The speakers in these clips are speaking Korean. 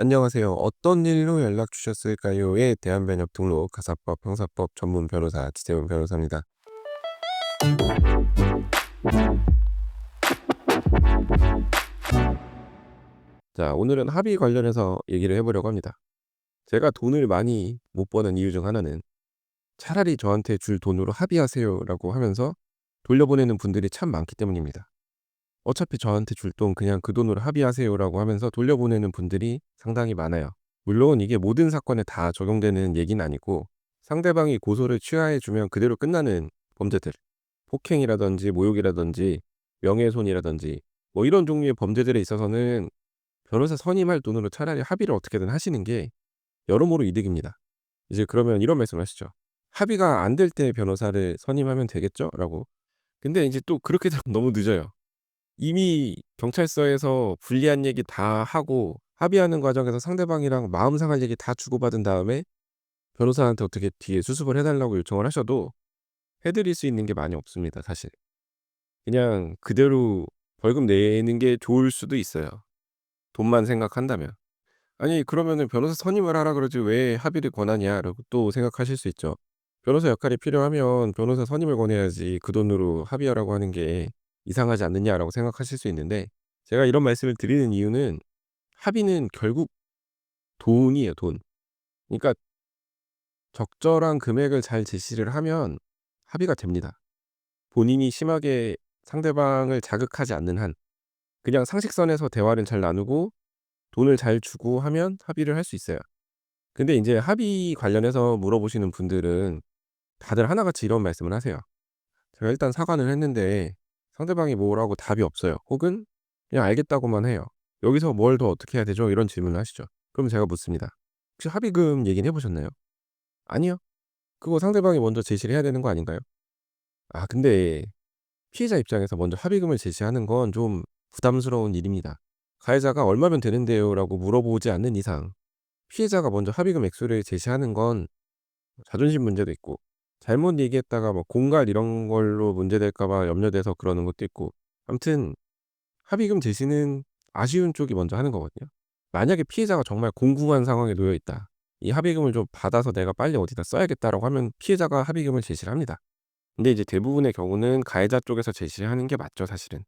안녕하세요. "어떤 일로 연락 주셨을까요?"에 대한 변협 등록 가사법 형사법 전문 변호사 지재훈 변호사입니다. 자 오늘은 합의 관련해서 얘기를 해 보려고 합니다. 제가 돈을 많이 못 버는 이유 중 하나는 "차라리 저한테 줄 돈으로 합의하세요."라고 하면서 돌려보내는 분들이 참 많기 때문입니다. 어차피 저한테 줄 돈 그냥 그 돈으로 합의하세요라고 하면서 돌려보내는 분들이 상당히 많아요. 물론 이게 모든 사건에 다 적용되는 얘기는 아니고 상대방이 고소를 취하해 주면 그대로 끝나는 범죄들 폭행이라든지 모욕이라든지 명예훼손이라든지 뭐 이런 종류의 범죄들에 있어서는 변호사 선임할 돈으로 차라리 합의를 어떻게든 하시는 게 여러모로 이득입니다. 이제 그러면 이런 말씀을 하시죠. "합의가 안 될 때 변호사를 선임하면 되겠죠?"라고. 근데 인제 또 그렇게 되면 너무 늦어요. 이미 경찰서에서 불리한 얘기 다 하고 합의하는 과정에서 상대방이랑 마음 상할 얘기 다 주고받은 다음에 변호사한테 어떻게 뒤에 수습을 해 달라고 요청을 하셔도 해 드릴 수 있는 게 많이 없습니다 사실. 그냥 그대로 벌금 내는 게 좋을 수도 있어요 돈만 생각한다면. "아니 그러면은 변호사 선임을 하라 그러지 왜 합의를 권하냐?"라고 또 생각하실 수 있죠. 변호사 역할이 필요하면 변호사 선임을 권해야지 "그 돈으로 합의하라고 하는 게 이상하지 않느냐?"라고 생각하실 수 있는데 제가 이런 말씀을 드리는 이유는 합의는 결국 돈이에요 돈. 그러니까 적절한 금액을 잘 제시를 하면 합의가 됩니다. 본인이 심하게 상대방을 자극하지 않는 한. 그냥 상식선에서 대화를 잘 나누고 돈을 잘 주고 하면 합의를 할 수 있어요. 근데 인제 합의 관련해서 물어보시는 분들은 다들 하나같이 이런 말씀을 하세요. "제가 일단 사과는 했는데 상대방이 뭐라고 답이 없어요." 혹은 그냥 알겠다고만 해요. "여기서 뭘 더 어떻게 해야 되죠?" 이런 질문을 하시죠. 그럼 제가 묻습니다. "혹시 합의금 얘기는 해 보셨나요?" "아니요." 그거 상대방이 먼저 제시를 해야 되는 거 아닌가요? 아 근데 피해자 입장에서 먼저 합의금을 제시하는 건 좀 부담스러운 일입니다. 가해자가 "얼마면 되는데요?"라고 물어보지 않는 이상 피해자가 먼저 합의금 액수를 제시하는 건 자존심 문제도 있고 잘못 얘기했다가 뭐 공갈 이런 걸로 문제될까 봐 염려돼서 그러는 것도 있고 아무튼 합의금 제시는 아쉬운 쪽이 먼저 하는 거거든요. 만약에 피해자가 정말 공궁한 상황에 놓여 있다. '이 합의금을 좀 받아서 내가 빨리 어디다 써야겠다.'라고 하면 피해자가 합의금을 제시를 합니다. 근데 이제 대부분의 경우는 가해자 쪽에서 제시를 하는 게 맞죠 사실은.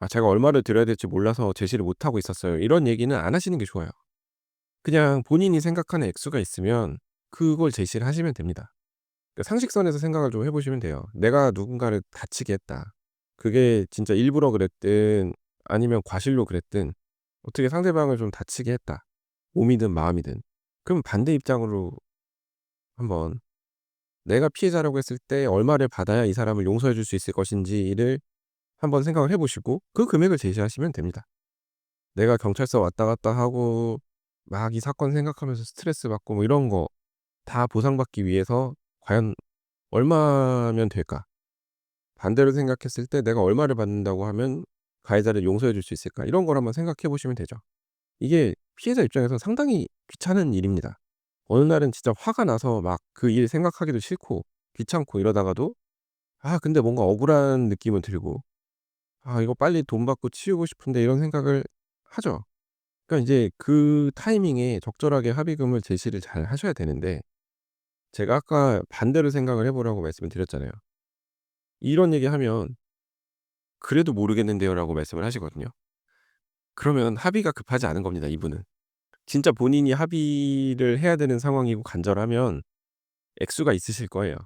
"아 제가 얼마를 드려야 될지 몰라서 제시를 못 하고 있었어요." 이런 얘기는 안 하시는 게 좋아요. 그냥 본인이 생각하는 액수가 있으면 그걸 제시를 하시면 됩니다. 그 상식선에서 생각을 좀 해 보시면 돼요. 내가 누군가를 다치게 했다. 그게 진짜 일부러 그랬든 아니면 과실로 그랬든 어떻게 상대방을 좀 다치게 했다. 몸이든 마음이든. 그럼 반대 입장으로 한번 내가 피해자라고 했을 때 얼마를 받아야 이 사람을 용서해 줄 수 있을 것인지를 한번 생각을 해 보시고 그 금액을 제시하시면 됩니다. 내가 경찰서 왔다 갔다 하고 막 이 사건 생각하면서 스트레스 받고 뭐 이런 거 다 보상받기 위해서 ' 과연 얼마면 될까?' 반대로 생각했을 때 '내가 얼마를 받는다고 하면 가해자를 용서해 줄 수 있을까?' 이런 걸 한번 생각해 보시면 되죠. 이게 피해자 입장에서 상당히 귀찮은 일입니다. 어느 날은 진짜 화가 나서 막 그 일 생각하기도 싫고 귀찮고 이러다가도 아 근데 뭔가 억울한 느낌은 들고 '아 이거 빨리 돈 받고 치우고 싶은데.' 이런 생각을 하죠. 그러니까 인제 그 타이밍에 적절하게 합의금을 제시를 잘 하셔야 되는데 제가 아까 반대로 생각을 해 보라고 말씀을 드렸잖아요. 이런 얘기하면 "그래도 모르겠는데요."라고 말씀을 하시거든요. 그러면 합의가 급하지 않은 겁니다 이분은. 진짜 본인이 합의를 해야 되는 상황이고 간절하면 액수가 있으실 거예요.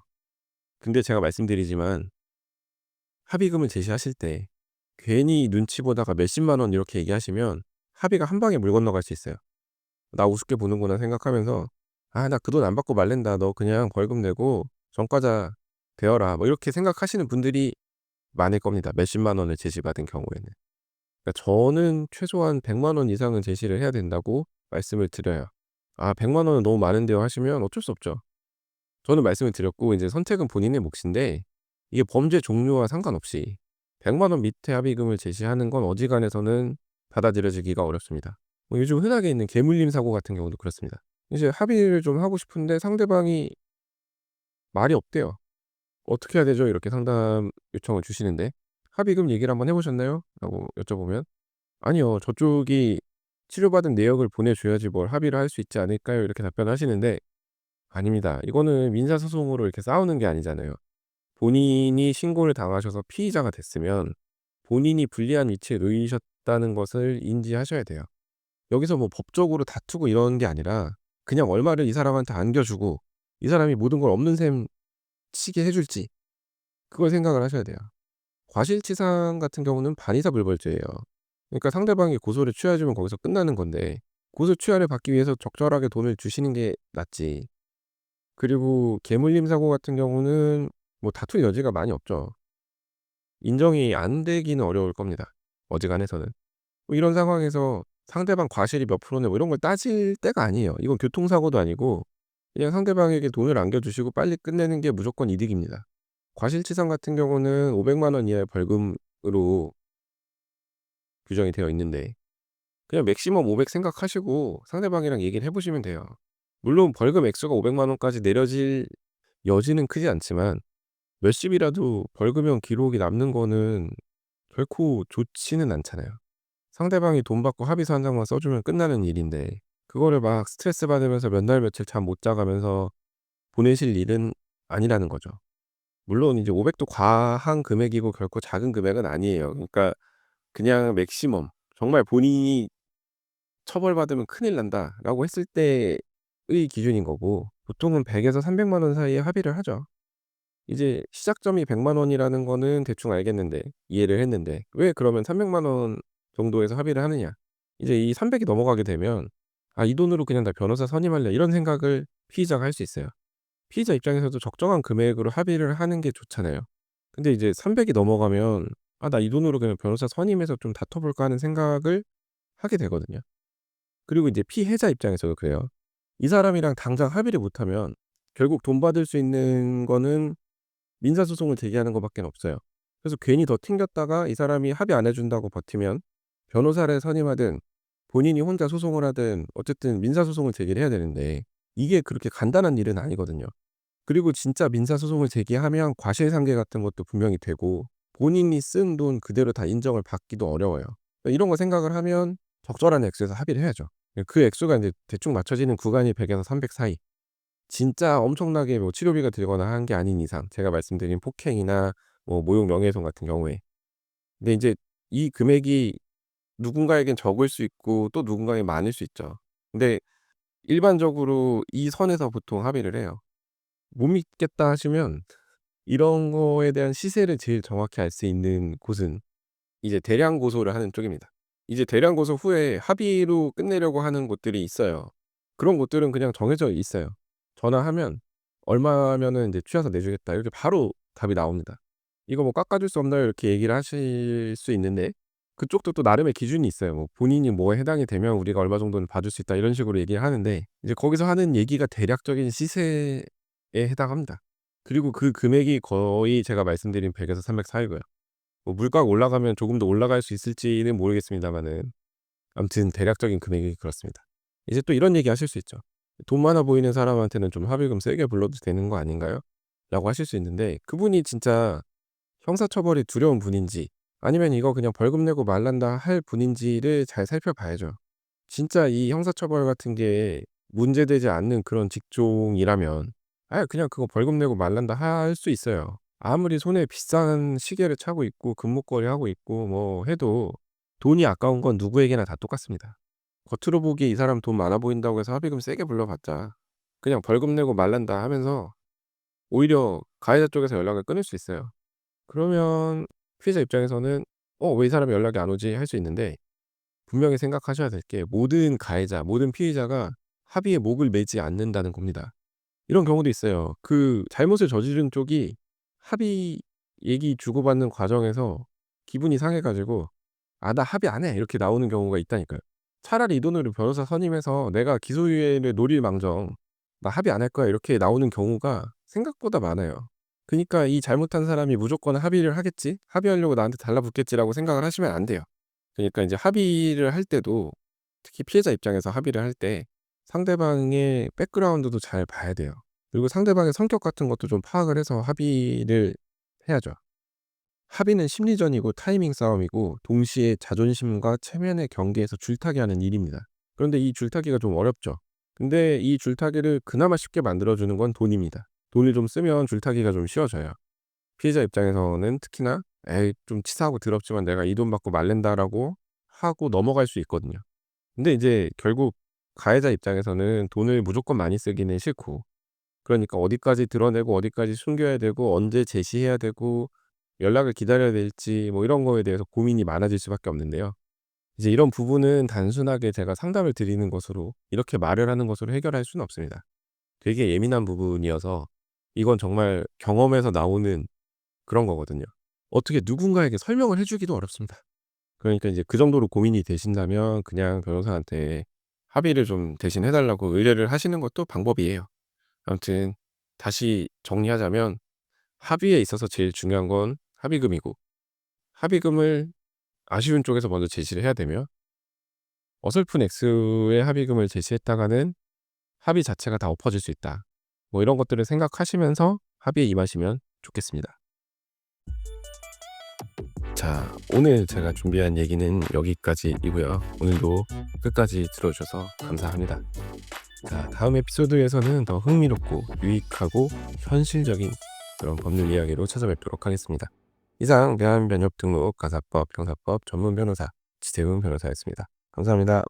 근데 제가 말씀드리지만 합의금을 제시하실 때 괜히 눈치 보다가 몇십만 원 이렇게 얘기하시면 합의가 한 방에 물 건너갈 수 있어요. '나 우습게 보는구나.' 생각하면서 ' 아 나 그 돈 안 받고 말랜다. 너 그냥 벌금 내고 전과자 되어라.' 뭐 이렇게 생각하시는 분들이 많을 겁니다 몇십만 원을 제시받은 경우에는. 그러니까 저는 최소한 1,000,000원 이상은 제시를 해야 된다고 말씀을 드려요. "아 1,000,000 원은 너무 많은데요." 하시면 어쩔 수 없죠. 저는 말씀을 드렸고 인제 선택은 본인의 몫인데 이게 범죄 종류와 상관없이 1,000,000원 밑에 합의금을 제시하는 건 어지간해서는 받아들여지기가 어렵습니다. 뭐 요즘 흔하게 있는 개물림 사고 같은 경우도 그렇습니다. 이제 합의를 좀 하고 싶은데 상대방이 말이 없대요. "어떻게 해야 되죠?" 이렇게 상담 요청을 주시는데 "합의금 얘기를 한번 해 보셨나요?" 라고 여쭤보면 "아니요. 저쪽이 "치료받은 내역을 보내 줘야지 뭘 합의를 할 수 있지 않을까요?" 이렇게 답변하시는데 아닙니다. 이거는 민사 소송으로 이렇게 싸우는 게 아니잖아요. 본인이 신고를 당하셔서 피의자가 됐으면 본인이 불리한 위치에 놓이셨다는 것을 인지하셔야 돼요. 여기서 뭐 법적으로 다투고 이런 게 아니라 그냥 얼마를 이 사람한테 안겨주고 이 사람이 모든 걸 없는 셈 치게 해 줄지 그걸 생각을 하셔야 돼요. 과실치상 같은 경우는 반의사 불벌죄예요. 그러니까 상대방이 고소를 취하해 주면 거기서 끝나는 건데 고소 취하를 받기 위해서 적절하게 돈을 주시는 게 낫지. 그리고 계물림 사고 같은 경우는 뭐 다툴 여지가 많이 없죠. 인정이 안 되기는 어려울 겁니다, 어지간해서는. 뭐 이런 상황에서 상대방 과실이 몇 프로네 뭐 이런 걸 따질 때가 아니에요. 이건 교통사고도 아니고 그냥 상대방에게 돈을 안겨주시고 빨리 끝내는 게 무조건 이득입니다. 과실치상 같은 경우는 5 0 0만 원 이하의 벌금으로 규정이 되어 있는데 그냥 맥시멈 500 생각하시고 상대방이랑 얘기를 해 보시면 돼요. 물론 벌금 액수가 5 0 0만 원까지 내려질 여지는 크지 않지만 몇십이라도 벌금형 기록이 남는 거는 결코 좋지는 않잖아요. 상대방이 돈 받고 합의서 한 장만 써 주면 끝나는 일인데 그거를 막 스트레스 받으면서 몇 날 며칠 잠 못 자 가면서 보내실 일은 아니라는 거죠. 물론 이제 500 도 과한 금액이고 결코 작은 금액은 아니에요. 그러니까 그냥 맥시멈 정말 본인이 '처벌받으면 큰일 난다.'라고 했을 때의 기준인 거고 보통은 100 에서 3 0 0 만 원 사이에 합의를 하죠. 이제 시작점이 1 0 0 만 원이라는 거는 대충 알겠는데 이해를 했는데 왜 그러면 3 0 0 만 원 정도에서 합의를 하느냐. 이제 이 300이 넘어가게 되면 '아 이 돈으로 그냥 나 변호사 선임할래.' 이런 생각을 피의자가 할 수 있어요. 피의자 입장에서도 적정한 금액으로 합의를 하는 게 좋잖아요. 근데 이제 300이 넘어가면 '아 나 이 돈으로 그냥 변호사 선임해서 좀 다퉈 볼까.' 하는 생각을 하게 되거든요. 그리고 이제 피해자 입장에서도 그래요. 이 사람이랑 당장 합의를 못 하면 결국 돈 받을 수 있는 거는 민사 소송을 제기하는 것밖에 없어요. 그래서 괜히 더 튕겼다가 이 사람이 합의 안 해 준다고 버티면 변호사를 선임하든 본인이 혼자 소송을 하든 어쨌든 민사소송을 제기를 해야 되는데 이게 그렇게 간단한 일은 아니거든요. 그리고 진짜 민사소송을 제기하면 과실상계 같은 것도 분명히 되고 본인이 쓴 돈 그대로 다 인정을 받기도 어려워요. 그러니까 이런 거 생각을 하면 적절한 액수에서 합의를 해야죠. 그 액수가 이제 대충 맞춰지는 구간이 100 에서 300 사이. 진짜 엄청나게 뭐 치료비가 들거나 한 게 아닌 이상 제가 말씀드린 폭행이나 뭐 모욕 명예훼손 같은 경우에. 근데 인제 이 금액이 누군가에겐 적을 수 있고 또 누군가에겐 많을 수 있죠. 근데 일반적으로 이 선에서 보통 합의를 해요. 못 믿겠다 하시면 이런 거에 대한 시세를 제일 정확히 알 수 있는 곳은 이제 대량 고소를 하는 쪽입니다. 이제 대량 고소 후에 합의로 끝내려고 하는 곳들이 있어요. 그런 곳들은 그냥 정해져 있어요. 전화하면 "얼마면은 인제 취하서 내주겠다." 이렇게 바로 답이 나옵니다. "이거 뭐 깎아 줄 수 없나요?" 이렇게 얘기를 하실 수 있는데 그쪽도 또 나름의 기준이 있어요. 뭐 본인이 뭐에 해당이 되면 "우리가 얼마 정도는 봐줄 수 있다." 이런 식으로 얘기를 하는데 이제 거기서 하는 얘기가 대략적인 시세에 해당합니다. 그리고 그 금액이 거의 제가 말씀드린 100 에서 300 사이고요. 뭐 물가가 올라가면 조금 더 올라갈 수 있을지는 모르겠습니다마는 아무튼 대략적인 금액이 그렇습니다. 이제 또 이런 얘기 하실 수 있죠. "돈 많아 보이는 사람한테는 좀 합의금 세게 불러도 되는 거 아닌가요?" 라고 하실 수 있는데 그분이 진짜 형사처벌이 두려운 분인지 아니면 이거 그냥 벌금 내고 말란다 할 분인지를 잘 살펴봐야죠. 진짜 이 형사처벌 같은 게 문제되지 않는 그런 직종이라면 아예 그냥 그거 벌금 내고 말란다 할 수 있어요. 아무리 손에 비싼 시계를 차고 있고 금목걸이 하고 있고 뭐 해도 돈이 아까운 건 누구에게나 다 똑같습니다. 겉으로 보기에 이 사람 돈 많아 보인다고 해서 합의금 세게 불러봤자 그냥 벌금 내고 말란다 하면서 오히려 가해자 쪽에서 연락을 끊을 수 있어요. 그러면 피해자 입장에서는 '어 왜 이 사람이 연락이 안 오지?' 할 수 있는데 분명히 생각하셔야 될 게 모든 가해자, 모든 피의자가 합의에 목을 매지 않는다는 겁니다. 이런 경우도 있어요. 그 잘못을 저지른 쪽이 합의 얘기 주고받는 과정에서 기분이 상해 가지고 "아 나 합의 안 해." 이렇게 나오는 경우가 있다니까요. 차라리 이 돈으로 변호사 선임해서 내가 기소유예를 노릴 망정 "나 합의 안 할 거야." 이렇게 나오는 경우가 생각보다 많아요. 그니까 '이 잘못한 사람이 무조건 합의를 하겠지. 합의하려고 나한테 달라붙겠지.'라고 생각을 하시면 안 돼요. 그러니까 인제 합의를 할 때도 특히 피해자 입장에서 합의를 할 때 상대방의 백그라운드도 잘 봐야 돼요. 그리고 상대방의 성격 같은 것도 좀 파악을 해서 합의를 해야죠. 합의는 심리전이고 타이밍 싸움이고 동시에 자존심과 체면의 경계에서 줄타기하는 일입니다. 그런데 이 줄타기가 좀 어렵죠. 근데 이 줄타기를 그나마 쉽게 만들어 주는 건 돈입니다. 돈을 좀 쓰면 줄타기가 좀 쉬워져요. 피해자 입장에서는 특히나 '에이 좀 치사하고 더럽지만 내가 이 돈 받고 말랜다.'라고 하고 넘어갈 수 있거든요. 근데 이제 결국 가해자 입장에서는 돈을 무조건 많이 쓰기는 싫고 그러니까 어디까지 드러내고 어디까지 숨겨야 되고 언제 제시해야 되고 연락을 기다려야 될지 뭐 이런 거에 대해서 고민이 많아질 수밖에 없는데요. 이제 이런 부분은 단순하게 제가 상담을 드리는 것으로 이렇게 말을 하는 것으로 해결할 수는 없습니다. 되게 예민한 부분이어서 이건 정말 경험에서 나오는 그런 거거든요. 어떻게 누군가에게 설명을 해 주기도 어렵습니다. 그러니까 이제 그 정도로 고민이 되신다면 그냥 변호사한테 합의를 좀 대신 해 달라고 의뢰를 하시는 것도 방법이에요. 아무튼 다시 정리하자면 합의에 있어서 제일 중요한 건 합의금이고 합의금을 아쉬운 쪽에서 먼저 제시를 해야 되며 어설픈 액수의 합의금을 제시했다가는 합의 자체가 다 엎어질 수 있다. 뭐 이런 것들을 생각하시면서 합의에 임하시면 좋겠습니다. 자, 오늘 제가 준비한 얘기는 여기까지이고요. 오늘도 끝까지 들어주셔서 감사합니다. 자, 다음 에피소드에서는 더 흥미롭고 유익하고 현실적인 그런 법률 이야기로 찾아뵙도록 하겠습니다. 이상 대한변협 등록 가사법 형사법 전문 변호사 지세훈 변호사였습니다. 감사합니다.